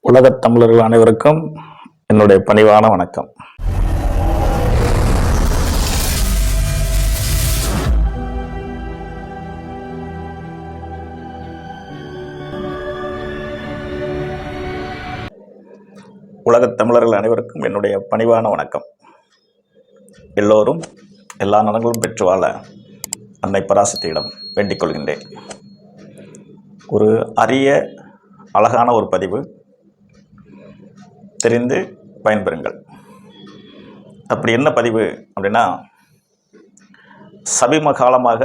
உலகத் தமிழர்கள் அனைவருக்கும் என்னுடைய பணிவான வணக்கம். உலகத் தமிழர்கள் அனைவருக்கும் என்னுடைய பணிவான வணக்கம். எல்லோரும் எல்லா நலங்களும் பெற்று வாழ அன்னை பராசக்தியிடம் வேண்டிக் கொள்கின்றேன். ஒரு அரிய அழகான ஒரு பதிவு தெரிந்து பயன்பெறுங்கள். அப்படி என்ன பதிவு அப்படின்னா சமீப காலமாக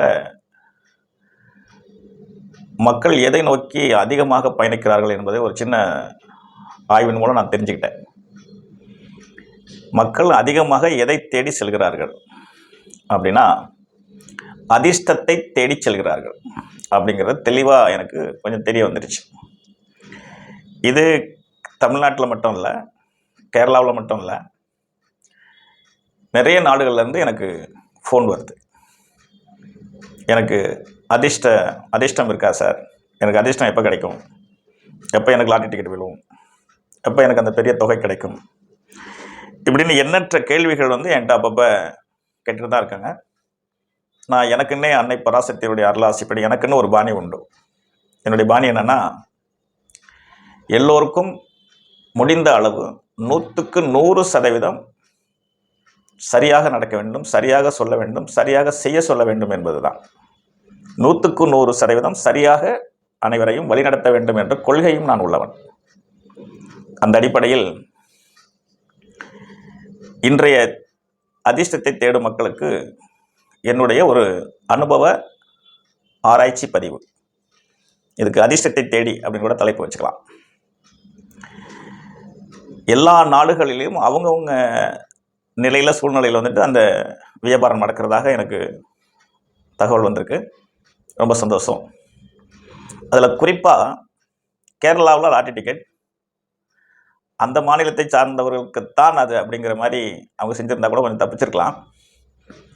மக்கள் எதை நோக்கி அதிகமாக பயணிக்கிறார்கள் என்பதை ஒரு சின்ன ஆய்வின் மூலம் நான் தெரிஞ்சுக்கிட்டேன். மக்கள் அதிகமாக எதை தேடி செல்கிறார்கள் அப்படின்னா அதிர்ஷ்டத்தை தேடி செல்கிறார்கள் அப்படிங்கிறது தெளிவாக எனக்கு கொஞ்சம் தெரிய வந்துடுச்சு இது தமிழ்நாட்டில் மட்டும் இல்லை கேரளாவில் மட்டும் இல்லை நிறைய நாடுகள்லேருந்து எனக்கு ஃபோன் வருது. எனக்கு அதிர்ஷ்ட அதிர்ஷ்டம் இருக்கா சார்? எனக்கு அதிர்ஷ்டம் எப்போ கிடைக்கும்? எப்போ எனக்கு லாட்டரி டிக்கெட் விழுவும் எப்போ எனக்கு அந்த பெரிய தொகை கிடைக்கும்? இப்படின்னு எண்ணற்ற கேள்விகள் வந்து என்கிட்ட அப்பப்போ கேட்டுட்டு தான் இருக்காங்க. நான் எனக்குன்னே அன்னை பராசக்தியுடைய அருளாசிப்படி எனக்குன்னு ஒரு பாணி உண்டு. என்னுடைய பாணி என்னென்னா எல்லோருக்கும் முடிந்த அளவு நூற்றுக்கு நூறு சதவீதம் சரியாக நடக்க வேண்டும் சரியாக சொல்ல வேண்டும் சரியாக செய்ய சொல்ல வேண்டும் என்பதுதான். நூற்றுக்கு நூறு சதவீதம் சரியாக அனைவரையும் வழிநடத்த வேண்டும் என்ற கொள்கையும் நான் உள்ளவன். அந்த அடிப்படையில் இன்றைய அதிர்ஷ்டத்தை தேடும் மக்களுக்கு என்னுடைய ஒரு அனுபவ ஆராய்ச்சி பதிவு. இதுக்கு அதிர்ஷ்டத்தை தேடி அப்படின்னு கூட தலைப்பு வச்சுக்கலாம். எல்லா நாடுகளிலையும் அவங்கவுங்க நிலையில் சூழ்நிலையில் வந்துட்டு அந்த வியாபாரம் நடக்கிறதாக எனக்கு தகவல் வந்திருக்கு. ரொம்ப சந்தோஷம். அதில் குறிப்பாக கேரளாவில் லாட்டரி டிக்கெட் அந்த மாநிலத்தை சார்ந்தவர்களுக்குத்தான் அது அப்படிங்கிற மாதிரி அவங்க செஞ்சுருந்தா கூட கொஞ்சம் தப்பிச்சிருக்கலாம்.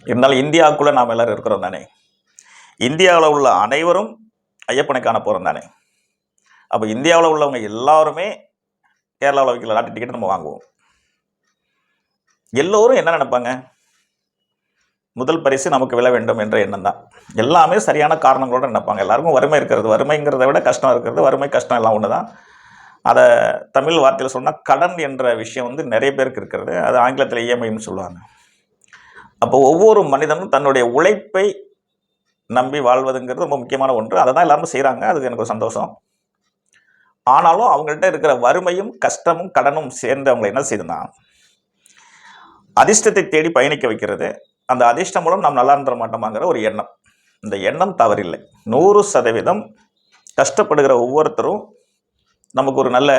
இருந்தாலும் இந்தியாவுக்குள்ளே நாம் எல்லோரும் இருக்கிறோம் தானே. இந்தியாவில் உள்ள அனைவரும் ஐயப்பனை காண போகிறோம் தானே. அப்போ இந்தியாவில் உள்ளவங்க எல்லாருமே கேரளாவில் வைக்கிற லாட்டரி டிக்கெட் நம்ம வாங்குவோம். எல்லோரும் என்ன நினைப்பாங்க? முதல் பரிசு நமக்கு விழ வேண்டும் என்ற எண்ணம் தான். எல்லாமே சரியான காரணங்களோடு நினைப்பாங்க. எல்லாருக்கும் வறுமை இருக்கிறது. வறுமைங்கிறத விட கஷ்டம் இருக்கிறது. வறுமை கஷ்டம் எல்லாம் ஒன்று தான் அதை தமிழ் வார்த்தையில் சொன்னால் கடன் என்ற விஷயம் வந்து நிறைய பேருக்கு இருக்கிறது. அது ஆங்கிலத்தில் இஎம்ஐன்னு சொல்லுவாங்க. அப்போ ஒவ்வொரு மனிதனும் தன்னுடைய உழைப்பை நம்பி வாழ்வதுங்கிறது ரொம்ப முக்கியமான ஒன்று. அதை தான் எல்லாரும் செய்கிறாங்க அதுக்கு எனக்கு ஒரு சந்தோஷம். ஆனாலும் அவங்கள்ட்ட இருக்கிற வறுமையும் கஷ்டமும் கடனும் சேர்ந்து அவங்களை என்ன செய்யுதுன்னா அதிர்ஷ்டத்தை தேடி பயணிக்க வைக்கிறது. அந்த அதிர்ஷ்டம் மூலம் நாம் நல்லா இருந்துட மாட்டோமாங்கிற ஒரு எண்ணம். இந்த எண்ணம் தவறில்லை. நூறு சதவீதம் கஷ்டப்படுகிற ஒவ்வொருத்தரும் நமக்கு ஒரு நல்ல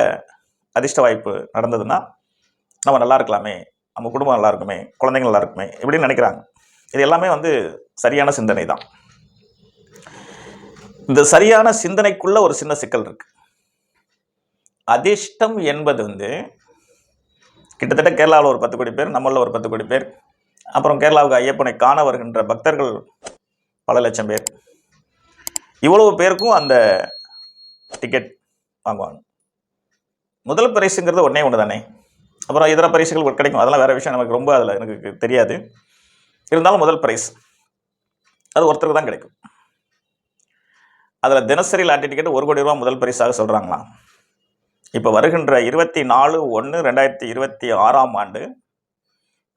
அதிர்ஷ்ட வாய்ப்பு நடந்ததுன்னா நம்ம நல்லா இருக்கலாமே நம்ம குடும்பம் நல்லா இருக்குமே குழந்தைங்க நல்லா இருக்குமே இப்படின்னு நினைக்கிறாங்க. இது எல்லாமே வந்து சரியான சிந்தனை தான் இந்த சரியான சிந்தனைக்குள்ள ஒரு சின்ன சிக்கல் இருக்கு. அதிர்ஷ்டம் என்பது வந்து கிட்டத்தட்ட கேரளாவில் ஒரு பத்து கோடி பேர் நம்மளில் ஒரு பத்து கோடி பேர். அப்புறம் கேரளாவுக்கு ஐயப்பனை காண வருகின்ற பக்தர்கள் பல லட்சம் பேர். இவ்வளவு பேருக்கும் அந்த டிக்கெட் வாங்குவாங்க. முதல் பரிசுங்கிறது ஒன்றே ஒன்று தானே? அப்புறம் இதர பரிசுகள் கிடைக்கும். அதெல்லாம் வேறு விஷயம். நமக்கு ரொம்ப அதில் எனக்கு தெரியாது. இருந்தாலும் முதல் பிரைஸ் அது ஒருத்தருக்கு தான் கிடைக்கும். அதில் தினசரி லாட்டரி டிக்கெட் ஒரு கோடி ரூபா முதல் பரிசாக சொல்கிறாங்களாம் இப்போ வருகின்ற இருபத்தி நாலு ஒன்று ரெண்டாயிரத்தி இருபத்தி ஆறாம் ஆண்டு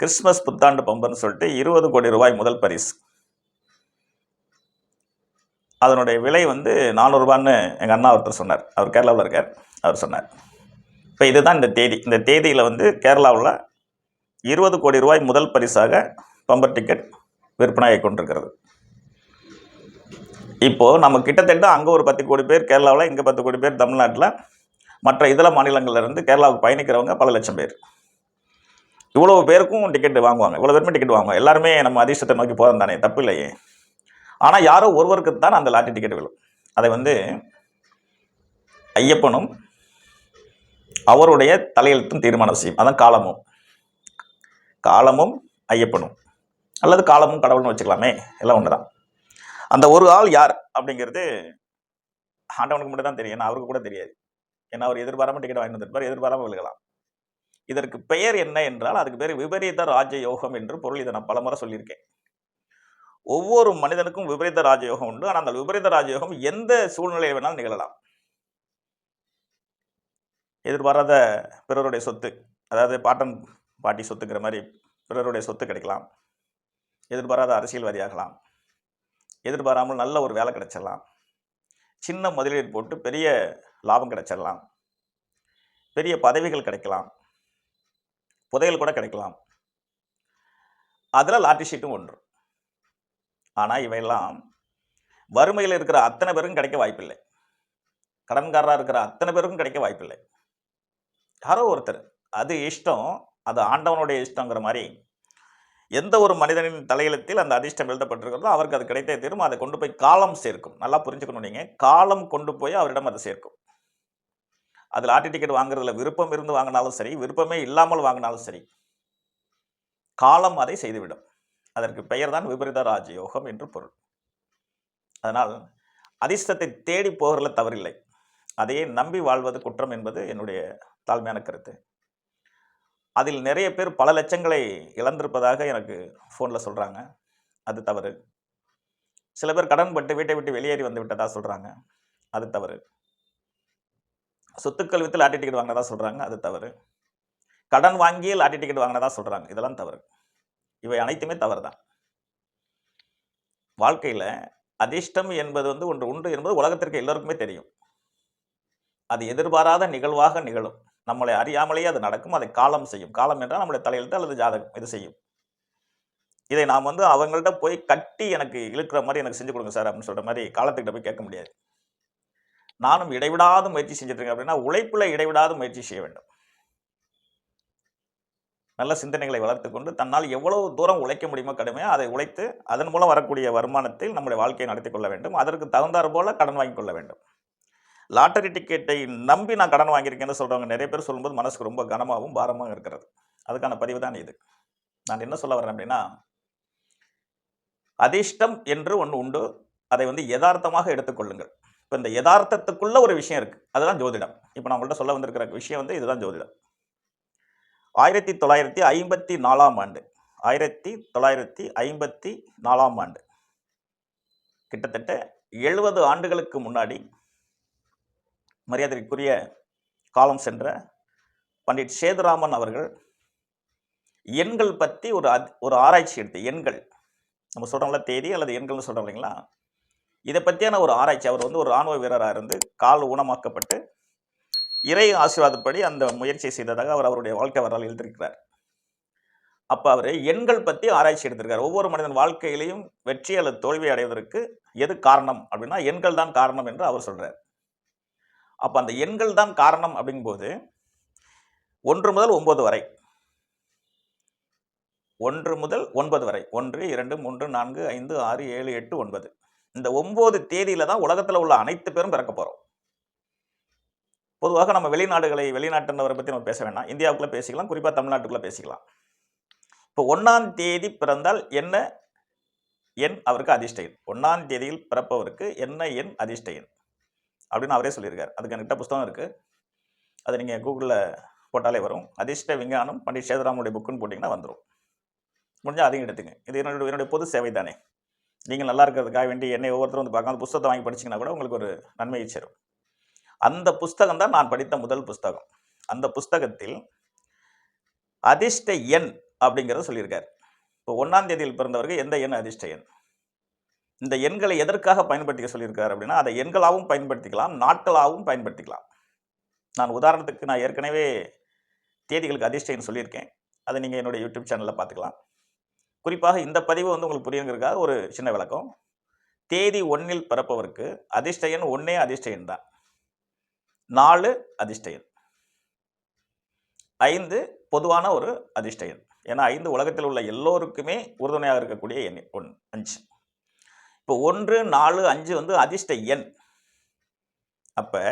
கிறிஸ்மஸ் புத்தாண்டு பம்புன்னு சொல்லிட்டு இருபது கோடி ரூபாய் முதல் பரிசு. அதனுடைய விலை வந்து நானூறுரூபான்னு எங்கள் அண்ணா ஒருத்தர் சொன்னார். அவர் கேரளாவில் இருக்கார். அவர் சொன்னார். இப்போ இதுதான் இந்த தேதி. இந்த தேதியில் வந்து கேரளாவில் இருபது கோடி ரூபாய் முதல் பரிசாக பம்பர் டிக்கெட் விற்பனையாகி கொண்டிருக்கிறது. இப்போது நம்ம கிட்டத்தட்ட அங்கே ஒரு பத்து கோடி பேர் கேரளாவில் இங்கே பத்து கோடி பேர் தமிழ்நாட்டில் மற்ற இதர மாநிலங்கள்ல இருந்து கேரளாவுக்கு பயணிக்கிறவங்க பல லட்சம் பேர். இவ்வளோ பேருக்கும் டிக்கெட் வாங்குவாங்க. இவ்வளோ பேருமே டிக்கெட் வாங்குவாங்க. எல்லாருமே நம்ம அதிர்ஷ்டத்தை நோக்கி போகிறோம் தானே தப்பு இல்லையே. ஆனால் யாரோ ஒருவருக்கு தான் அந்த லாட்டரி டிக்கெட் விழும். அதை வந்து ஐயப்பனும் அவருடைய தலையெழுத்தும் தீர்மானம் செய்யும். அதான் காலமும். காலமும் ஐயப்பனும். அல்லது காலமும் கடவுள்னு வச்சுக்கலாமே. எல்லாம் ஒன்று தான் அந்த ஒரு ஆள் யார் அப்படிங்கிறது ஆண்டவனுக்கு மட்டும் தான் தெரியும். ஏன்னா அவருக்கு கூட தெரியாது. ஏன்னா அவர் எதிர்பாராமல் டிக்கெட் வாங்கி வந்திருப்பார் எதிர்பாராமல் விழுகலாம். இதற்கு பெயர் என்ன என்றால் அதுக்கு பேர் விபரீத ராஜ யோகம் என்று பொருள். இதை நான் பலமுறை சொல்லியிருக்கேன். ஒவ்வொரு மனிதனுக்கும் விபரீத ராஜயோகம் உண்டு. ஆனால் அந்த விபரீத ராஜயோகம் எந்த சூழ்நிலையில் வேணாலும் நிகழலாம். எதிர்பாராத பிறருடைய சொத்து அதாவது பாட்டன் பாட்டி சொத்துக்கிற மாதிரி பிறருடைய சொத்து கிடைக்கலாம். எதிர்பாராத அரசியல்வாதியாகலாம். எதிர்பாராமல் நல்ல ஒரு வேலை கிடைச்சிடலாம். சின்ன முதலீடு போட்டு பெரிய லாபம் கிடைச்சிடலாம். பெரிய பதவிகள் கிடைக்கலாம். புதையல் கூட கிடைக்கலாம். அதில் லாட்டரி ஷீட்டும் ஒன்று. ஆனால் இவையெல்லாம் வறுமையில் இருக்கிற அத்தனை பேருக்கும் கிடைக்க வாய்ப்பில்லை. கடன்காரராக இருக்கிற அத்தனை பேருக்கும் கிடைக்க வாய்ப்பில்லை. யாரோ ஒருத்தர். அது இஷ்டம். அது ஆண்டவனுடைய இஷ்டங்கிற மாதிரி எந்த ஒரு மனிதனின் தலையெழுத்தில் அந்த அதிர்ஷ்டம் எழுதப்பட்டிருக்கிறதோ அவருக்கு அது கிடைத்தே தீரும். அதை கொண்டு போய் காலம் சேர்க்கும். நல்லா புரிஞ்சுக்கணும் நீங்கள் காலம் கொண்டு போய் அவரிடம் அதை சேர்க்கும். அது லாட்டரி டிக்கெட் வாங்குறதுல விருப்பம் இருந்து வாங்கினாலும் சரி விருப்பமே இல்லாமல் வாங்கினாலும் சரி காலம் அதை செய்துவிடும். அதற்கு பெயர் தான் விபரீத ராஜயோகம் என்று பொருள். அதனால் அதிர்ஷ்டத்தை தேடி போகிறதுல தவறில்லை. அதையே நம்பி வாழ்வது குற்றம் என்பது என்னுடைய தாழ்மையான கருத்து. அதில் நிறைய பேர் பல லட்சங்களை இழந்திருப்பதாக எனக்கு ஃபோனில் சொல்கிறாங்க அது தவறு. சில பேர் கடன் பட்டு வீட்டை விட்டு வெளியேறி வந்து விட்டதாக சொல்கிறாங்க அது தவறு. சொத்துக்கள் வித்து லாட்டரி டிக்கெட் வாங்கினதா சொல்கிறாங்க அது தவறு. கடன் வாங்கி லாட்டரி டிக்கெட் வாங்கினதா சொல்கிறாங்க இதெல்லாம் தவறு. இவை அனைத்துமே தவறு தான் வாழ்க்கையில் அதிர்ஷ்டம் என்பது வந்து ஒன்று உண்டு என்பது உலகத்திற்கு எல்லோருக்குமே தெரியும். அது எதிர்பாராத நிகழ்வாக நிகழும். நம்மளை அறியாமலேயே அது நடக்கும் அதை காலம் செய்யும். காலம் என்றால் நம்மளை தலையெழுத்து அல்லது ஜாதகம் இது செய்யும். இதை நாம் வந்து அவங்கள்ட்ட போய் கட்டி எனக்கு இழுக்கிற மாதிரி எனக்கு செஞ்சு கொடுங்க சார் அப்படின்னு சொல்கிற மாதிரி காலத்துக்கிட்ட போய் கேட்க முடியாது. நானும் இடைவிடாத முயற்சி செஞ்சுட்ருக்கேன் அப்படின்னா உழைப்பில் இடைவிடாத முயற்சி செய்ய வேண்டும். நல்ல சிந்தனைகளை வளர்த்துக்கொண்டு தன்னால் எவ்வளவு தூரம் உழைக்க முடியுமோ கடுமையோ அதை உழைத்து அதன் மூலம் வரக்கூடிய வருமானத்தில் நம்முடைய வாழ்க்கையை நடத்தி கொள்ள வேண்டும். அதற்கு தகுந்தாற் போல கடன் வாங்கி கொள்ள வேண்டும். லாட்டரி டிக்கெட்டை நம்பி நான் கடன் வாங்கியிருக்கேன்னு சொல்கிறவங்க நிறைய பேர் சொல்லும்போது மனசுக்கு ரொம்ப கனமாகவும் பாரமாகவும் இருக்கிறது. அதுக்கான பதிவு தான் இது. நான் என்ன சொல்ல வரேன் அப்படின்னா அதிர்ஷ்டம் என்று ஒன்று உண்டு. அதை வந்து யதார்த்தமாக எடுத்துக்கொள்ளுங்கள் இப்போ இந்த யதார்த்தத்துக்குள்ள ஒரு விஷயம் இருக்குது அதுதான் ஜோதிடம். இப்போ நான் உங்கள்கிட்ட சொல்ல வந்திருக்கிற விஷயம் வந்து இதுதான் ஜோதிடம். ஆயிரத்தி தொள்ளாயிரத்தி ஐம்பத்தி நாலாம் ஆண்டு ஆயிரத்தி தொள்ளாயிரத்தி ஐம்பத்தி நாலாம் ஆண்டு. கிட்டத்தட்ட எழுபது ஆண்டுகளுக்கு முன்னாடி மரியாதைக்குரிய காலம் சென்ற பண்டிட் சேதுராமன் அவர்கள் எண்கள் பற்றி ஒரு அத்- ஒரு ஆராய்ச்சி எடுத்து எண்கள். நம்ம சொல்கிறோம்ல தேதி அல்லது எண்கள்னு சொல்கிறோம் இல்லைங்களா? இதை பற்றியான ஒரு ஆராய்ச்சி. அவர் வந்து ஒரு ராணுவ வீரராக இருந்து கால் ஊனமாக்கப்பட்டு இறை ஆசீர்வாதப்படி அந்த முயற்சியை செய்ததாக அவர் அவருடைய வாழ்க்கை வரலாறு எழுதியிருக்கிறார். அப்போ அவர் எண்கள் பற்றி ஆராய்ச்சி எடுத்திருக்கார். ஒவ்வொரு மனிதன் வாழ்க்கையிலையும் வெற்றி அல்லது தோல்வி அடைவதற்கு எது காரணம் அப்படின்னா எண்கள் தான் காரணம் என்று அவர் சொல்கிறார் அப்போ அந்த எண்கள் தான் காரணம் அப்படிங்கும்போது ஒன்று முதல் ஒன்பது வரை. ஒன்று முதல் ஒன்பது வரை. ஒன்று இரண்டு மூன்று நான்கு ஐந்து ஆறு ஏழு எட்டு ஒன்பது. இந்த ஒன்பது தேதியில தான் உலகத்தில் உள்ள அனைத்து பேரும் பிறக்க போகிறோம் பொதுவாக நம்ம வெளிநாடுகளை வெளிநாட்டினவரை பற்றி நம்ம பேச வேண்டாம் இந்தியாவுக்குள்ளே பேசிக்கலாம் குறிப்பாக தமிழ்நாட்டுக்குள்ளே பேசிக்கலாம். இப்போ ஒன்றாம் தேதி பிறந்தால் என்ன எண் அவருக்கு அதிர்ஷ்ட எண்? ஒன்றாம் தேதியில் பிறப்பவருக்கு என்ன எண் அதிர்ஷ்ட எண்? அப்படின்னு அவரே சொல்லியிருக்கார். அதுக்கு என்கிட்ட புஸ்தகம் இருக்குது அதை நீங்கள் கூகுளில் போட்டாலே வரும். அதிர்ஷ்ட விஞ்ஞானம் பண்டிட் சேதுராமனுடைய புக்குன்னு போட்டிங்கன்னா வந்துடும் முடிஞ்சால் அதையும் எடுத்துங்க. இது என்னுடைய என்னுடைய பொது சேவை தானே. நீங்கள் நல்லா இருக்கிறதுக்காக வேண்டி என்னை ஒவ்வொருத்தரும் வந்து பார்க்க அந்த புஸ்தகத்தை வாங்கி படிச்சிங்கன்னா கூட உங்களுக்கு ஒரு நன்மையை சேரும். அந்த புஸ்தகம் தான் நான் படித்த முதல் புஸ்தகம். அந்த புஸ்தகத்தில் அதிர்ஷ்ட எண் அப்படிங்கிறத சொல்லியிருக்கார். இப்போ ஒன்றாம் தேதியில் பிறந்தவருக்கு எந்த எண் அதிர்ஷ்ட எண்? இந்த எண்களை எதற்காக பயன்படுத்திக்க சொல்லியிருக்கார் அப்படின்னா அதை எண்களாகவும் பயன்படுத்திக்கலாம் நாட்களாகவும் பயன்படுத்திக்கலாம். நான் உதாரணத்துக்கு நான் ஏற்கனவே தேதிகளுக்கு அதிர்ஷ்ட எண் சொல்லியிருக்கேன். அதை நீங்கள் என்னுடைய யூடியூப் சேனலில் பார்த்துக்கலாம். குறிப்பாக இந்த பதிவு வந்து உங்களுக்கு புரியுங்கிறதுக்காக ஒரு சின்ன விளக்கம். தேதி ஒன்றில் பிறப்பவருக்கு அதிர்ஷ்டயன் ஒன்றே அதிர்ஷ்டயன் தான். நாலு அதிர்ஷ்டயன். ஐந்து பொதுவான ஒரு அதிர்ஷ்டயன். ஏன்னா ஐந்து உலகத்தில் உள்ள எல்லோருக்குமே உறுதுணையாக இருக்கக்கூடிய எண் ஒன் அஞ்சு. இப்போ ஒன்று நாலு அஞ்சு வந்து அதிர்ஷ்ட எண். அப்போ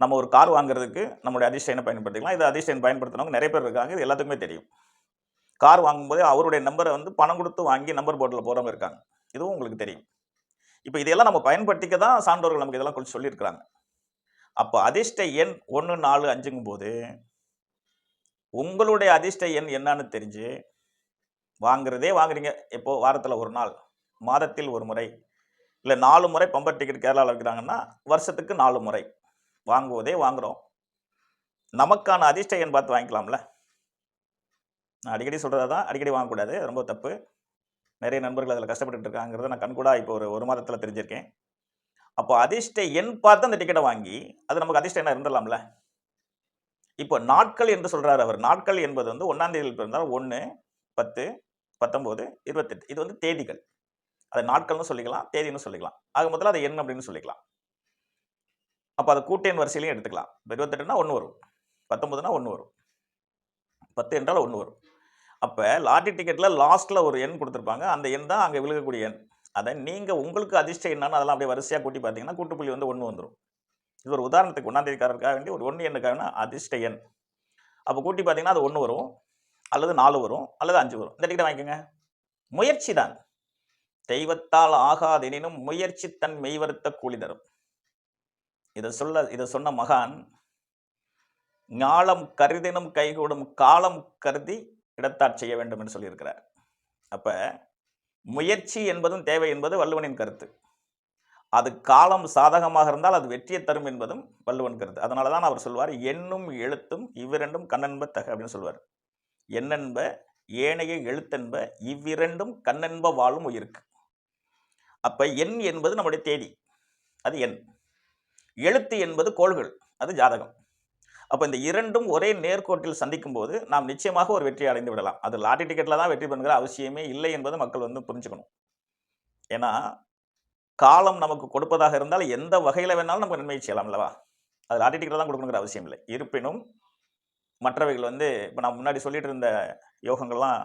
நம்ம ஒரு கார் வாங்குறதுக்கு நம்மளுடைய அதிர்ஷ்ட எண்ணை பயன்படுத்திக்கலாம். இது அதிர்ஷ்ட எண் பயன்படுத்துனவங்க நிறைய பேர் இருக்காங்க. இது எல்லாத்துக்குமே தெரியும். கார் வாங்கும்போது அவருடைய நம்பரை வந்து பணம் கொடுத்து வாங்கி நம்பர் போர்டில் போகிறவங்க இருக்காங்க. இதுவும் உங்களுக்கு தெரியும். இப்போ இதையெல்லாம் நம்ம பயன்படுத்திக்க தான் சான்றோர்கள் நமக்கு இதெல்லாம் கொஞ்சம் சொல்லியிருக்கிறாங்க. அப்போ அதிர்ஷ்ட எண் ஒன்று நாலு அஞ்சுங்கும் போது உங்களுடைய அதிர்ஷ்ட எண் என்னன்னு தெரிஞ்சு வாங்குறதே வாங்குறீங்க. இப்போது வாரத்தில் ஒரு நாள் மாதத்தில் ஒரு முறை இல்லை நாலு முறை பம்பர் டிக்கெட் கேரளாவில் வைக்கிறாங்கன்னா வருஷத்துக்கு நாலு முறை வாங்குவதே வாங்குகிறோம் நமக்கான அதிர்ஷ்ட எண் பார்த்து வாங்கிக்கலாம்ல? நான் அடிக்கடி சொல்கிறதா தான் அடிக்கடி வாங்கக்கூடாது. ரொம்ப தப்பு. நிறைய நண்பர்கள் அதில் கஷ்டப்பட்டுட்டு இருக்காங்கிறத நான் கண்கூடாக இப்போ ஒரு ஒரு மாதத்தில் தெரிஞ்சிருக்கேன். அப்போ அதிர்ஷ்ட எண் பார்த்து அந்த டிக்கெட்டை வாங்கி அது நமக்கு அதிர்ஷ்ட எண்ணம் இருந்துடலாம்ல? இப்போ நாட்கள் என்று சொல்கிறார் அவர். நாட்கள் என்பது வந்து ஒன்றாம் தேதியில் பிறந்தால் ஒன்று பத்து பத்தொம்போது இருபத்தெட்டு. இது வந்து தேதிகள். அதை நாட்கள்னு சொல்லிக்கலாம் தேதின்னு சொல்லிக்கலாம். ஆக முதல்ல அதை எண் அப்படின்னு சொல்லிக்கலாம். அப்போ அதை கூட்டெண் வரிசையிலையும் எடுத்துக்கலாம். இப்போ இருபத்தெட்டுனா ஒன்று வரும். பத்தொம்பதுனா ஒன்று வரும். பத்து என்றால் ஒன்று வரும். அப்போ லாட்டரி டிக்கெட்டில் லாஸ்ட்டில் ஒரு எண் கொடுத்துருப்பாங்க. அந்த எண் தான் அங்கே விழுகக்கூடிய எண். அதை நீங்கள் உங்களுக்கு அதிர்ஷ்டம் என்னன்னு அதெல்லாம் அப்படியே வரிசையாக கூட்டி பார்த்தீங்கன்னா கூட்டுப்புள்ளி வந்து ஒன்று வந்துடும் இது ஒரு உதாரணத்துக்கு ஒன்றாந்தேதிக்காரருக்காக வேண்டி ஒரு ஒன்று எண்ணுக்காக அதிர்ஷ்ட எண். அப்போ கூட்டி பார்த்தீங்கன்னா அது ஒன்று வரும் அல்லது நாலு வரும் அல்லது அஞ்சு வரும். இந்த டிக்கெட்டை வாங்கிக்கோங்க. முயற்சி தான். தெய்வத்தால் ஆகாதெனினும் முயற்சி தன் மெய்வருத்த கூலி தரும். இதை சொல்ல இதை சொன்ன மகான் ஞாலம் கருதினும் கைகூடும் காலம் கருதி இடத்தாட் செய்ய வேண்டும் என்று சொல்லியிருக்கிறார். அப்போ முயற்சி என்பதும் தேவை என்பது வள்ளுவனின் கருத்து. அது காலம் சாதகமாக இருந்தால் அது வெற்றியை தரும் என்பதும் வள்ளுவன் கருத்து. அதனால தான் அவர் சொல்வார் எண்ணும் எழுத்தும் இவ்விரண்டும் கண்ணென்ப தக அப்படின்னு சொல்வார். எண்ணென்ப ஏனைய எழுத்தென்ப இவ்விரண்டும் கண்ணென்ப வாழும் உயிருக்கு. அப்போ எண் என்பது நம்முடைய தேதி. அது எண். எழுத்து என்பது கோள்கள். அது ஜாதகம். அப்போ இந்த இரண்டும் ஒரே நேர்கோட்டில் சந்திக்கும் போது நாம் நிச்சயமாக ஒரு வெற்றி அடைந்து விடலாம். அது லாட்டரி டிக்கெட்டில் தான் வெற்றி பெறுகிற அவசியமே இல்லை என்பது மக்கள் வந்து புரிஞ்சுக்கணும். ஏன்னா காலம் நமக்கு கொடுப்பதாக இருந்தால் எந்த வகையில் வேணாலும் நமக்கு நன்மை செய்யலாம் இல்லவா அது லாட்டரி டிக்கெட்டில் தான் கொடுக்கணுங்கிற அவசியம் இல்லை. இருப்பினும் மற்றவைகள் வந்து இப்போ நான் முன்னாடி சொல்லிட்டு இருந்த யோகங்கள்லாம்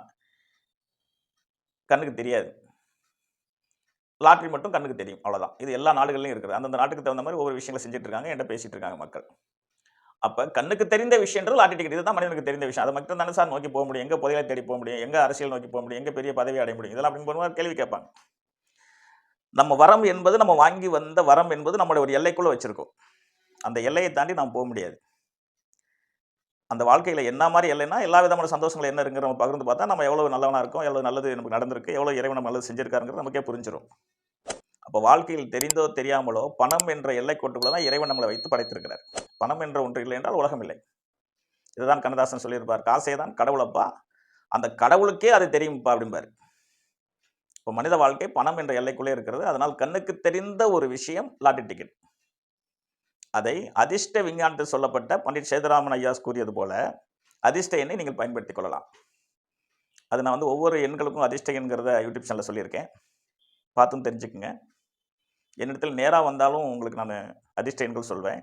கண்ணுக்கு தெரியாது. லாட்ரி மட்டும் கண்ணுக்கு தெரியும் அவ்வளோதான் இது எல்லா நாடுகள்லையும் இருக்குது. அந்தந்த நாட்டுக்கு தகுந்த மாதிரி ஒவ்வொரு விஷயங்களை செஞ்சுட்டு இருக்காங்க என்கிட்ட பேசிகிட்டு இருக்காங்க மக்கள். அப்போ கண்ணுக்கு தெரிந்த விஷயன்றது லாட்டரி டிக்கெட் இதுதான் மனிதனுக்கு தெரிந்த விஷயம். அதை மட்டும் தானே சார் நோக்கி போக முடியும். எங்கே புதையலை தேடி போக முடியும்? எங்கே அரசியல் நோக்கி போக முடியும்? எங்கே பெரிய பதவி அடைய முடியும்? இதெல்லாம் அப்படின்னு போகும்போது கேள்வி கேட்பாங்க. நம்ம வரம் என்பது நம்ம வாங்கி வந்த வரம் என்பது நம்மளுடைய ஒரு எல்லைக்குள்ளே வச்சுருக்கோம். அந்த எல்லையை தாண்டி நாம் போக முடியாது. அந்த வாழ்க்கையில் என்ன மாதிரி எல்லைன்னா எல்லா விதமான சந்தோஷங்கள் என்ன இருக்குங்கிற நம்ம பகிர்ந்து பார்த்தா நம்ம எவ்வளோ நல்லவனாக இருக்கோம்? எவ்வளோ நல்லது நமக்கு நடந்திருக்கு? எவ்வளோ இறைவன் நம்ம நல்லது செஞ்சிருக்காருங்கிறது நமக்கே புரிஞ்சிடும் அப்போ வாழ்க்கையில் தெரிந்தோ தெரியாமலோ பணம் என்ற எல்லை எல்லைக்கோட்டுக்குள்ள தான் இறைவன் நம்மளை வைத்து படைத்திருக்கிறார். பணம் என்ற ஒன்று இல்லை என்றால் உலகம் இல்லை. இதுதான் கண்ணதாசன் சொல்லியிருப்பார் காசே தான் கடவுளப்பா அந்த கடவுளுக்கே அது தெரியும்ப்பா அப்படிம்பார். இப்போ மனித வாழ்க்கை பணம் என்ற எல்லைக்குள்ளே இருக்கிறது. அதனால் கண்ணுக்கு தெரிந்த ஒரு விஷயம் லாட்டரி டிக்கெட். அதை அதிர்ஷ்ட விஞ்ஞானத்தில் சொல்லப்பட்ட பண்டிட் சேதுராமன் ஐயாஸ் கூறியது போல அதிர்ஷ்ட எண்ணை நீங்கள் பயன்படுத்திக் கொள்ளலாம். அது நான் வந்து ஒவ்வொரு எண்களுக்கும் அதிர்ஷ்ட எண்கிறத யூடியூப் சேனலில் சொல்லியிருக்கேன். பார்த்தும் தெரிஞ்சுக்குங்க. என்னிடத்தில் நேராக வந்தாலும் உங்களுக்கு நான் அதிர்ஷ்டங்கள் சொல்வேன்.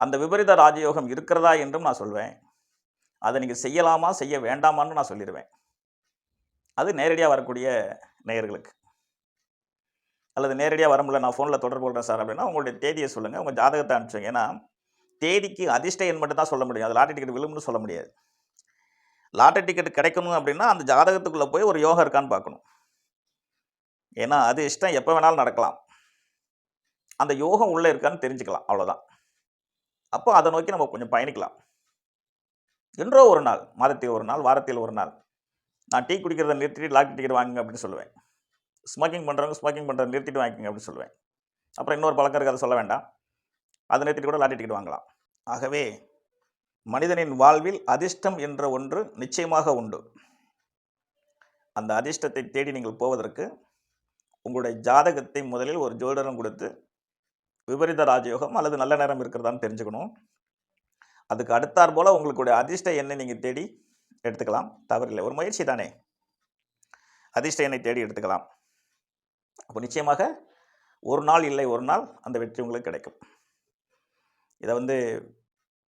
அந்த விபரீத ராஜயோகம் இருக்கிறதா என்றும் நான் சொல்வேன். அதை நீங்கள் செய்யலாமா செய்ய வேண்டாமான்னு நான் சொல்லிடுவேன் அது நேரடியாக வரக்கூடிய நேயர்களுக்கு. அல்லது நேரடியாக வர முடியல நான் ஃபோனில் தொடர்பு கொள்கிறேன் சார் அப்படின்னா உங்களுடைய தேதியை சொல்லுங்கள் உங்கள் ஜாதகத்தை அனுப்பிச்சுங்க. ஏன்னா தேதிக்கு அதிர்ஷ்ட எண் மட்டும் தான் சொல்ல முடியும். அது லாட்டரி டிக்கெட் விழும்னு சொல்ல முடியாது. லாட்டரி டிக்கெட் கிடைக்கணும் அப்படின்னா அந்த ஜாதகத்துக்குள்ளே போய் ஒரு யோகா இருக்கான்னு பார்க்கணும். ஏன்னா அது இஷ்டம். எப்போ வேணாலும் நடக்கலாம். அந்த யோகம் உள்ளே இருக்கான்னு தெரிஞ்சுக்கலாம் அவ்வளோதான் அப்போ அதை நோக்கி நம்ம கொஞ்சம் பயணிக்கலாம். என்றோ ஒரு நாள் மாதத்தில் ஒரு நாள் வாரத்தில் ஒரு நாள் நான் டீ குடிக்கிறத நிறுத்திட்டு லாட்டரி டிக்கெட் வாங்குங்க அப்படின்னு சொல்லுவேன். ஸ்மோக்கிங் பண்ணுறவங்க ஸ்மோக்கிங் பண்ணுறத நிறுத்திட்டு வாங்கிக்கோங்க அப்படின்னு சொல்லுவேன். அப்புறம் இன்னொரு பழக்கம் இருக்குது அதை சொல்ல வேண்டாம். அதை நிறுத்திட்டு கூட லாட்டரி டிக்கெட் வாங்கலாம். ஆகவே மனிதனின் வாழ்வில் அதிர்ஷ்டம் என்ற ஒன்று நிச்சயமாக உண்டு. அந்த அதிர்ஷ்டத்தை தேடி நீங்கள் போவதற்கு உங்களுடைய ஜாதகத்தை முதலில் ஒரு ஜோதிடரம் கொடுத்து விபரீத ராஜயோகம் அல்லது நல்ல நேரம் இருக்கிறதான்னு தெரிஞ்சுக்கணும். அதுக்கு அடுத்தாற் போல் உங்களுடைய அதிர்ஷ்ட எண்ணை நீங்கள் தேடி எடுத்துக்கலாம். தவறில்லை. ஒரு முயற்சி தானே. அதிர்ஷ்ட எண்ணை தேடி எடுத்துக்கலாம். அப்போ நிச்சயமாக ஒரு நாள் இல்லை ஒரு நாள் அந்த வெற்றி உங்களுக்கு கிடைக்கும். இதை வந்து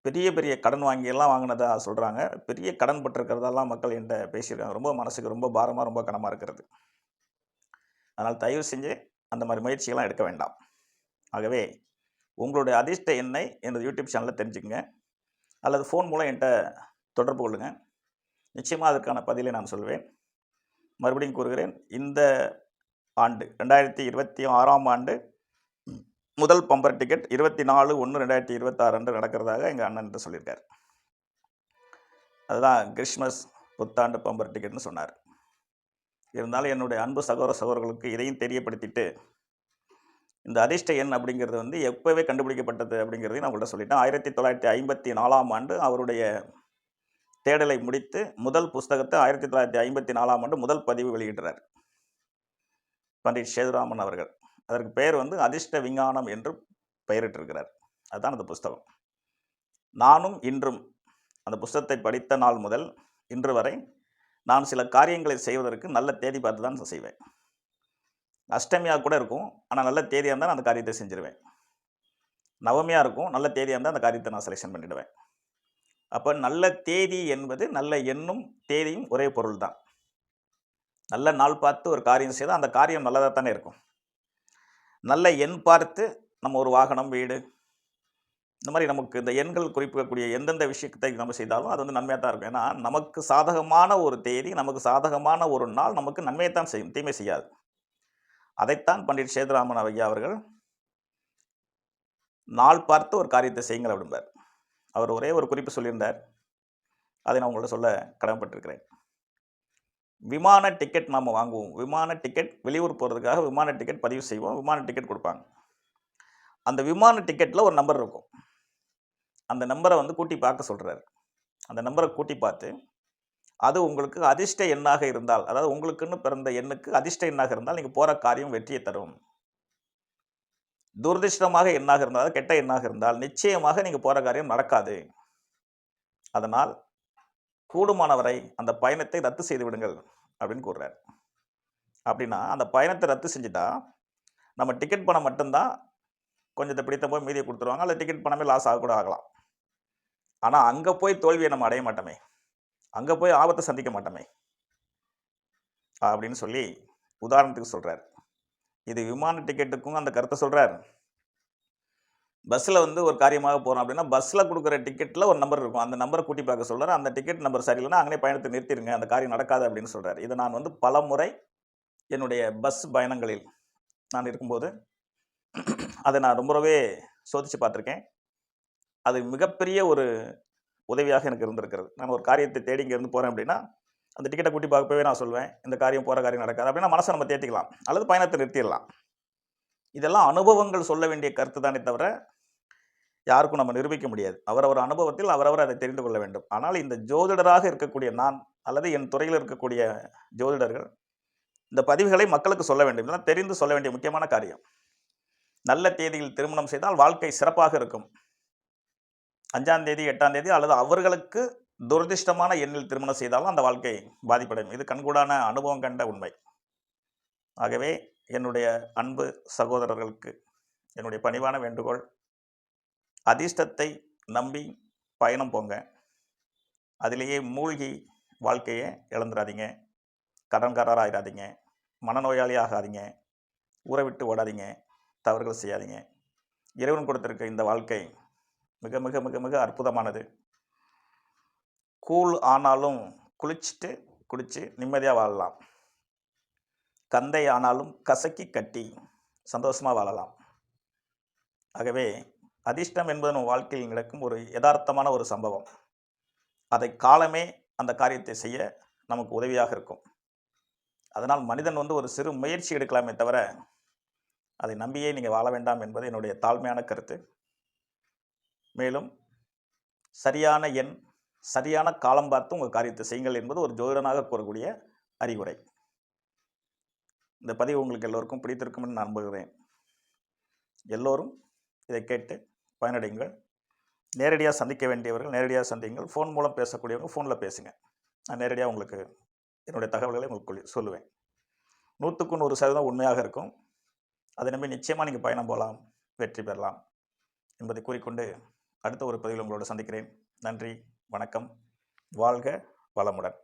பெரிய பெரிய கடன் வாங்கியெல்லாம் வாங்கினதா சொல்கிறாங்க பெரிய கடன் பட்டிருக்கிறதெல்லாம் மக்கள் என்கிட்ட பேசியிருக்காங்க. ரொம்ப மனசுக்கு ரொம்ப பாரமாக ரொம்ப கனமாக இருக்கிறது. அதனால் தயவு செஞ்சு அந்த மாதிரி முயற்சியெல்லாம் எடுக்க வேண்டாம். ஆகவே உங்களுடைய அதிர்ஷ்ட எண்ணை எனது யூடியூப் சேனலில் தெரிஞ்சுக்கங்க. அல்லது ஃபோன் மூலம் என்கிட்ட தொடர்பு கொள்ளுங்கள் நிச்சயமாக அதற்கான பதிலை நான் சொல்வேன். மறுபடியும் கூறுகிறேன் இந்த ஆண்டு ரெண்டாயிரத்தி இருபத்தி ஆறாம் ஆண்டு முதல் பம்பர் டிக்கெட் இருபத்தி நாலு ஒன்று ரெண்டாயிரத்தி இருபத்தாறு அன்று நடக்கிறதாக எங்கள் அண்ணன் என்று சொல்லியிருக்கார். அதுதான் கிறிஸ்மஸ் புத்தாண்டு பம்பர் டிக்கெட்னு சொன்னார். இருந்தாலும் என்னுடைய அன்பு சகோதர சகோதரர்களுக்கு இதையும் தெரியப்படுத்திட்டு இந்த அதிர்ஷ்ட எண் அப்படிங்கிறது வந்து எப்போவே கண்டுபிடிக்கப்பட்டது அப்படிங்கிறதையும் நான் உங்கள்கிட்ட சொல்லிட்டேன். ஆயிரத்தி தொள்ளாயிரத்தி ஐம்பத்தி நாலாம் ஆண்டு அவருடைய தேடலை முடித்து முதல் புஸ்தகத்தை ஆயிரத்தி தொள்ளாயிரத்தி ஐம்பத்தி நாலாம் ஆண்டு முதல் பதிவு வெளியிடுறார். பண்டிட் சேதுராமன் அவர்கள். அதற்கு பெயர் வந்து அதிர்ஷ்ட விஞ்ஞானம் என்று பெயரிட்டிருக்கிறார். அதுதான் அந்த புஸ்தகம். நானும் இன்றும் அந்த புஸ்தகத்தை படித்த நாள் முதல் இன்று வரை நான் சில காரியங்களை செய்வதற்கு நல்ல தேதி பார்த்து தான் செய்வேன். அஷ்டமியாக கூட இருக்கும். ஆனால் நல்ல தேதியாக இருந்தால் நான் அந்த காரியத்தை செஞ்சிருவேன். நவமியாக இருக்கும். நல்ல தேதியாக இருந்தால் அந்த காரியத்தை நான் செலெக்ஷன் பண்ணிவிடுவேன் அப்போ நல்ல தேதி என்பது நல்ல எண்ணும் தேதியும் ஒரே பொருள் தான். நல்ல நாள் பார்த்து ஒரு காரியம் செய்தால் அந்த காரியம் நல்லதாக தானே இருக்கும். நல்ல எண் பார்த்து நம்ம ஒரு வாகனம் வீடு இந்த மாதிரி நமக்கு இந்த எண்கள் குறிப்பிடக்கூடிய எந்தெந்த விஷயத்தை நம்ம செய்தாலும் அது வந்து நன்மையாக தான் இருக்கும். ஏன்னா நமக்கு சாதகமான ஒரு தேதி நமக்கு சாதகமான ஒரு நாள் நமக்கு நன்மையை தான் செய்யும். தீமை செய்யாது. அதைத்தான் பண்டிட் சேதுராமன் ஐயா அவர்கள் நாள் பார்த்து ஒரு காரியத்தை செய்யுங்கள் அப்படிம்பார். அவர் ஒரே ஒரு குறிப்பு சொல்லியிருந்தார். அதை நான் உங்கள்ட்ட சொல்ல கடமைப்பட்டிருக்கிறேன். விமான டிக்கெட் நாம் வாங்குவோம். விமான டிக்கெட் வெளியூர் போகிறதுக்காக விமான டிக்கெட் பதிவு செய்வோம். விமான டிக்கெட் கொடுப்பாங்க. அந்த விமான டிக்கெட்டில் ஒரு நம்பர் இருக்கும். அந்த நம்பரை வந்து கூட்டி பார்க்க சொல்கிறாரு அந்த நம்பரை கூட்டி பார்த்து அது உங்களுக்கு அதிர்ஷ்ட எண்ணாக இருந்தால் அதாவது உங்களுக்குன்னு பிறந்த எண்ணுக்கு அதிர்ஷ்ட எண்ணாக இருந்தால் நீங்கள் போகிற காரியம் வெற்றியை தரும். துரதிர்ஷ்டமாக எண்ணாக இருந்தால் கெட்ட எண்ணாக இருந்தால் நிச்சயமாக நீங்கள் போகிற காரியம் நடக்காது. அதனால் கூடுமானவரை அந்த பயணத்தை ரத்து செய்து விடுங்கள் அப்படின்னு கூறுறார். அப்படின்னா அந்த பயணத்தை ரத்து செஞ்சுட்டா நம்ம டிக்கெட் பணம் மட்டும்தான் கொஞ்சத்தை பிடித்த போய் மீதியை கொடுத்துருவாங்க அல்லது டிக்கெட் பணமே லாஸ் ஆகக்கூட ஆகலாம். ஆனால் அங்கே போய் தோல்வியை நம்ம அடைய மாட்டோமே. அங்கே போய் ஆபத்தை சந்திக்க மாட்டோமே. அப்படின்னு சொல்லி உதாரணத்துக்கு சொல்கிறார் இது விமான டிக்கெட்டுக்கும் அந்த கருத்தை சொல்கிறார் பஸ்ஸில் வந்து ஒரு காரியமாக போகிறோம் அப்படின்னா பஸ்ஸில் கொடுக்குற டிக்கெட்டில் ஒரு நம்பர் இருக்கும். அந்த நம்பரை கூட்டி பார்க்க சொல்கிறார் அந்த டிக்கெட் நம்பர் சரியில்லைன்னா அங்கே பயணத்தை நிறுத்திடுங்க அந்த காரியம் நடக்காது அப்படின்னு சொல்கிறார் இதை நான் வந்து பல முறை என்னுடைய பஸ் பயணங்களில் நான் இருக்கும்போது அதை நான் ரொம்பவே சோதித்து பார்த்துருக்கேன். அது மிகப்பெரிய ஒரு உதவியாக எனக்கு இருந்திருக்கிறது. நான் ஒரு காரியத்தை தேடி இங்கேருந்து போகிறேன் அப்படின்னா அந்த டிக்கெட்டை கூட்டி பார்க்கவே நான் சொல்வேன். இந்த காரியம் போகிற காரியம் நடக்காது. அப்படின்னா மனசை நம்ம தேத்திக்கலாம். அல்லது பயணத்தை நிறுத்திடலாம். இதெல்லாம் அனுபவங்கள் சொல்ல வேண்டிய கருத்து தானே தவிர யாருக்கும் நம்ம நிரூபிக்க முடியாது. அவரவர் அனுபவத்தில் அவரவர் அதை தெரிந்து கொள்ள வேண்டும். ஆனால் இந்த ஜோதிடராக இருக்கக்கூடிய நான் அல்லது என் துறையில் இருக்கக்கூடிய ஜோதிடர்கள் இந்த பதிவுகளை மக்களுக்கு சொல்ல வேண்டும். இதெல்லாம் தெரிந்து சொல்ல வேண்டிய முக்கியமான காரியம். நல்ல தேதியில் திருமணம் செய்தால் வாழ்க்கை சிறப்பாக இருக்கும். அஞ்சாம் தேதி எட்டாம் தேதி அல்லது அவர்களுக்கு துரதிர்ஷ்டமான எண்ணில் திருமணம் செய்தாலும் அந்த வாழ்க்கை பாதிப்படையும். இது கண்கூடான அனுபவம் கண்ட உண்மை. ஆகவே என்னுடைய அன்பு சகோதரர்களுக்கு என்னுடைய பணிவான வேண்டுகோள் அதிர்ஷ்டத்தை நம்பி பயணம் போங்க. அதிலேயே மூழ்கி வாழ்க்கையை இழந்துடாதீங்க கடன்காரராகிடாதீங்க மனநோயாளி ஆகாதீங்க ஊரை விட்டு ஓடாதீங்க. தவறுகள் செய்யாதீங்க. இறைவன் கொடுத்திருக்க இந்த வாழ்க்கை மிக மிக மிக மிக அற்புதமானது. கூழ் ஆனாலும் குளிச்சுட்டு குடித்து நிம்மதியாக வாழலாம். கந்தை ஆனாலும் கசக்கி கட்டி சந்தோஷமாக வாழலாம். ஆகவே அதிர்ஷ்டம் என்பது நம் வாழ்க்கையில் நடக்கும் ஒரு யதார்த்தமான ஒரு சம்பவம். அதை காலமே அந்த காரியத்தை செய்ய நமக்கு உதவியாக இருக்கும். அதனால் மனிதன் வந்து ஒரு சிறு முயற்சி எடுக்கலாமே தவிர அதை நம்பியே நீங்கள் வாழ வேண்டாம் என்பது என்னுடைய தாழ்மையான கருத்து. மேலும் சரியான எண் சரியான காலம் பார்த்து உங்கள் காரியத்தை செய்யுங்கள் என்பது ஒரு ஜோதிடனாக கூறக்கூடிய அறிவுரை. இந்த பதிவு உங்களுக்கு எல்லோருக்கும் பிடித்திருக்கும் என்று நம்புகிறேன். எல்லோரும் இதை கேட்டு பயனடைங்கள் நேரடியாக சந்திக்க வேண்டியவர்கள் நேரடியாக சந்திங்கள் ஃபோன் மூலம் பேசக்கூடியவங்க ஃபோனில் பேசுங்க. நான் நேரடியாக உங்களுக்கு என்னுடைய தகவல்களை உங்களுக்கு சொல்லுவேன். நூற்றுக்கு நூறு சதவீதம் உண்மையாக இருக்கும். அதை நம்பி நிச்சயமாக நீங்கள் பயணம் போகலாம் வெற்றி பெறலாம் என்பதை கூறிக்கொண்டு அடுத்த ஒரு பதிவில் உங்களோடு சந்திக்கிறேன். நன்றி வணக்கம் வாழ்க வளமுடன்.